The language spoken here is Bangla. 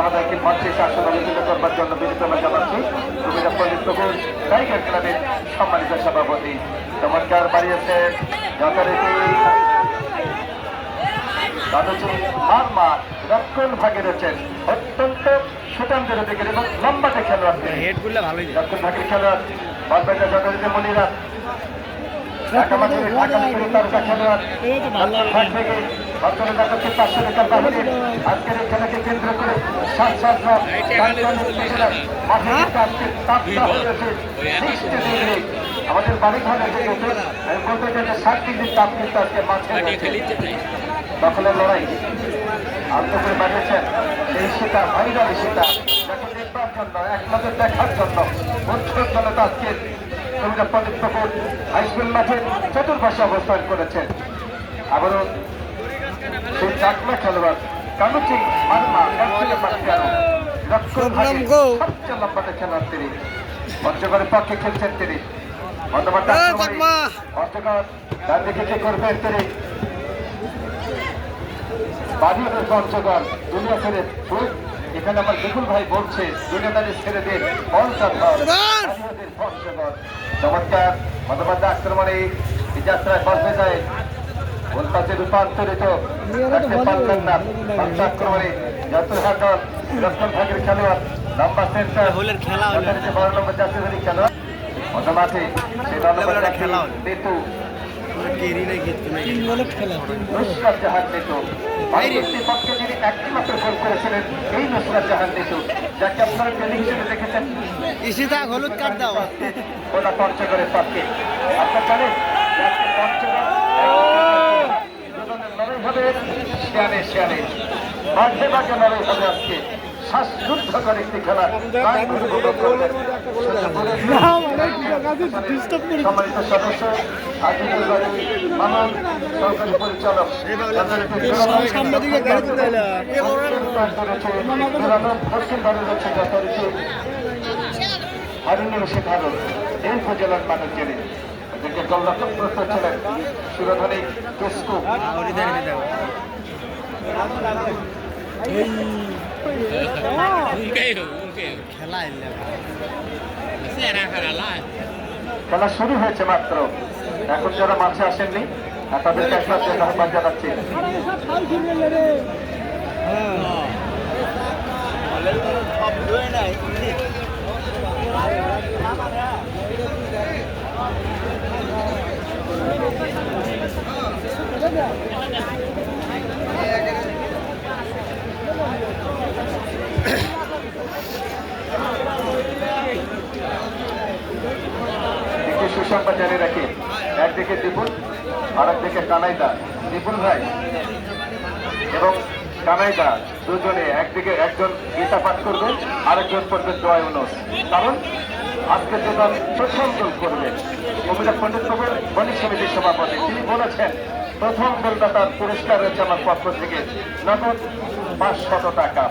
আমাদেরকে মঞ্চে আসন আলোচনা করবার জন্য বিনীতনা জানাচ্ছি পণ্ডিত তবুর টাইগার ক্লাবের সম্মানিত সভাপতি। চমৎকার বাড়িয়েছেন যথারীতি দাদুজি রক্ষণ ভাগে রয়েছেন। অত্যন্ত সুতান্তের দিকে এবং লম্বাটে খেলোয়াড়। ভালোই দক্ষিণ ভাগের খেলোয়াড় বারবেটা যথারীতি মনিরা। ঢাকা মাঠের ঢাকা খেলোয়াড়। দক্ষিণ ভাগ থেকে দেখাচ্ছে পাঁচশো মিটার খেলাকে কেন্দ্র করে সাত সাত মাঠে এই সেটা ভাইরাল জন্য, একমাত্র দেখার জন্য বছর জনতা আজকে কবিতা পদক্ষেপ হাইস্কুল মাঠের চতুর্পাশে অবস্থান করেছেন। আবারও পক্ষে খেলছেন তিনি। পঞ্চগড় দিকে কি করবেন তিনি? পঞ্চগড় দুনিয়া ছেড়ে ফুট এখানে আমার বিপুল ভাই বলছে দুনিয়াদারি ছেড়ে দিন। পঞ্চগড় চমৎকার। মতবাদ আক্রমণে এই যাত্রায় বসে যায় উল্পাতে রূপান্তরিত রাখতে পারলেন না রক্ষণ ভাগের খেলোয়াড় লম্বা সেন্টার বারো নম্বর জাতীয় খেলোয়াড় সেই নম্বর কেরি নাই কিছু নাই নুসরাত জাহান নেতু পরবর্তী পক্ষে যিনি একটি মাত্র গোল করেছিলেন এই নুসরাত জাহান নেতু যাকে আপনারা টেলিভিশনে দেখেছেন। হলুদ কার্ড দাও। ওটা পঞ্চগড়ের পক্ষে। আপনার জানেন পঞ্চগড় দুজনের লড়াই হবে শিয়ানে শিয়ানে মাঝে মাঝে লড়াই হবে আজকে শ্বাসযুদ্ধ করে একটি খেলা। উপভোগ করবেন। সম্মানিত সদস্য আজিজুল বাড়ি মানব সরকারি পরিচালক পশ্চিম ভারত হচ্ছে যথারীতি হারিনুর শেখ হারুন। এই উপজেলার মানুষ জেনে ওদেরকে গোলরক্ষক প্রস্তুত ছিলেন সুরধনী কেসকু খেলা শুরু হয়েছে মাত্র। এখন যারা মাঠে আসেননি তাদেরকে একটা আহ্বান জানাচ্ছি একটি সুসংবাদ জানিয়ে রাখি। একদিকে দীপুল আর একদিকে কানাইদা। দীপুল ভাই এবং কানাইদা দুজনে একদিকে একজন গীতা পাঠ করবে, আরেকজন করবে জয় উনস। কারণ আজকে যে দল প্রথম গোল করবে কবিতা পণ্ডিত কবর বণিক সমিতির সভাপতি, তিনি বলেছেন, প্রথম গোলদাতার পুরস্কার রয়েছে আমার পক্ষ থেকে নগদ পাঁচশত টাকা।